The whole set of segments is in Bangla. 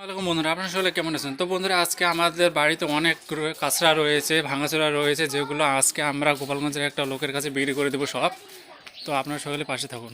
ওয়ালাইকুম বন্ধুরা, আপনার সকলে কেমন আছেন? তো বন্ধুরা, আজকে আমাদের বাড়িতে অনেক কাঁচরা রয়েছে, ভাঙাচোরা রয়েছে, যেগুলো আজকে আমরা গোপালগঞ্জের একটা লোকের কাছে বিক্রি করে দেবো সব। তো আপনারা সকলে পাশে থাকুন।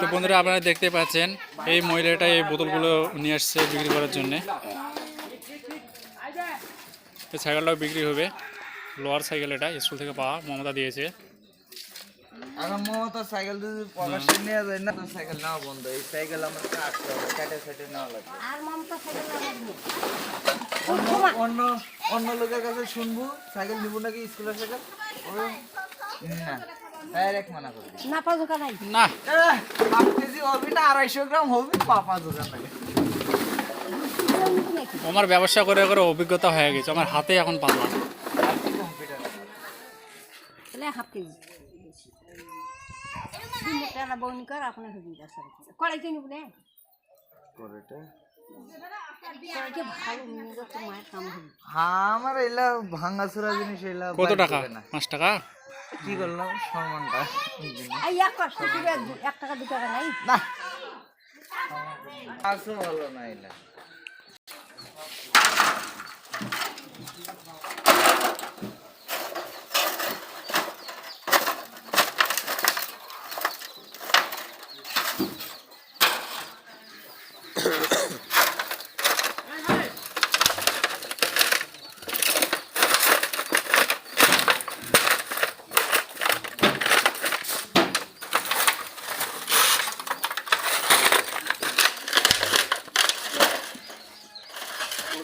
তো বন্ধুরা, আপনারা দেখতে পাচ্ছেন, এই মহিলাটা এই বোতলগুলো নিয়ে আসছে বিক্রি করার জন্যে। সাইকেলটাও বিক্রি হবে। লোয়ার সাইকেল এটা, স্কুল থেকে পাওয়া, মমতা দিয়েছে। এখন মমতা সাইকেল যদি প্রকাশ্যে নিয়ে যায় না তো সাইকেল নাও বন্ধ এই সাইকেল আমার কাটতে হবে কাটে নেওয়া লাগবে। আর মমতা সাইকেল অন্য অন্য অন্য লোকের কাছে শুনব সাইকেল নিবো নাকি স্কুলের সাইকেল? না ডাইরেক্ট মানা করবি না পাওয়া দোকান নাই? না। হাফ কেজি হবে না আড়াইশো গ্রাম হবে পাপা দোকান থেকে আমার ব্যবসা করে করে অভিজ্ঞতা হয়ে গেছে আমার হাতে এখন কি হাফ কেজি দিন একটা বউনি কর আপনার হবি কড়াই কিনে বলে করেটা কড়াইকে ভালো নিয়ে যাও তোর মায়ের কাম হবে। হ্যাঁ আমার এলা ভাঙাচোরা জিনিস এলা কত টাকা? না। পাঁচ টাকা? কি করলাম সম্মানটা। এক টাকা দু টাকা নাই। না। আসো ভালো না এলা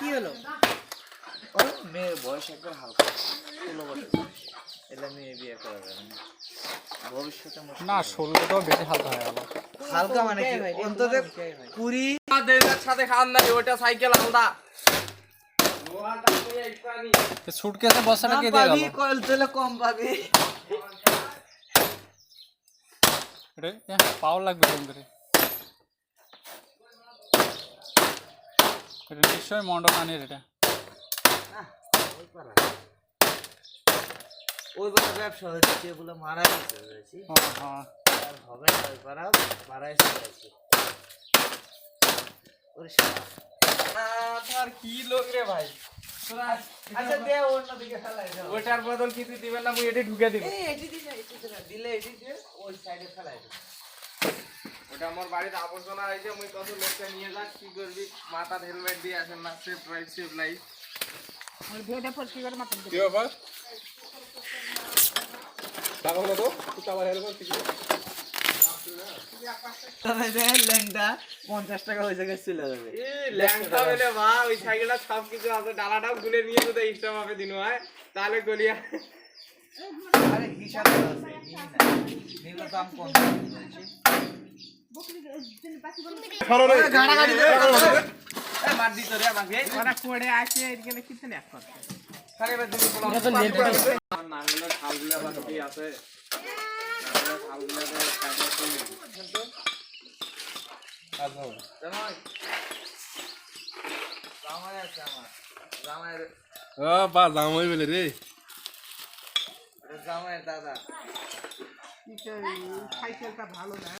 কি হলো? ও মেয়ের বয়স একবার হালকা। ষোলো বছর এটা মেয়ে বিয়ে করা যাবে না। ভবিষ্যতে না ষোলোটাও বেশি হালকা হয়ে গেল হালকা মানে কি? অন্তত কুড়ি? সাথে খান নাই ওটা সাইকেল আলাদা। সুটকেসে বস্তাটা কে দিয়ে গেল? কয়েল তেলে কম পাবি। এটা পাওয়ার লাগবে এটা এটা। ওই বলে ব্যবসা হচ্ছে বলে মারা গেছে বুঝেছি হ্যাঁ আর হবে না ওই পাড়া মারাই চলেছে ওরে আর কি লোক রে ভাই? আচ্ছা দে অন্যদিকে ফেলাই দাও। ওটার বদল কিছু দিবেন না মুই এটি ঢুকে দিব। এটি দিলে এটি দিলে দিলে এটি দিয়ে ওই সাইডে ফেলাই দাও ওটা আমার বাড়িতে আবর্জনা হয়েছে মুই কত লোককে নিয়ে যাক কি করবি? মাথার হেলমেট দিয়ে আসেন না সেফ ড্রাইভ সেফ লাইফ পঞ্চাশ টাকা ওই জায়গায় চলে যাবে। এই ল্যাংটা হলে মা ওই সাইকেলটা সব কিছু আছে ডালাটাও গুলে নিয়ে মাপে দিন হয় তাহলে গলিয়া আরে হিসাব আছে নিবি না নিলে দাম কম জামাই। জামাই জামাই বলে রে। এটা দাদা। সাইকেলটা ভালো না।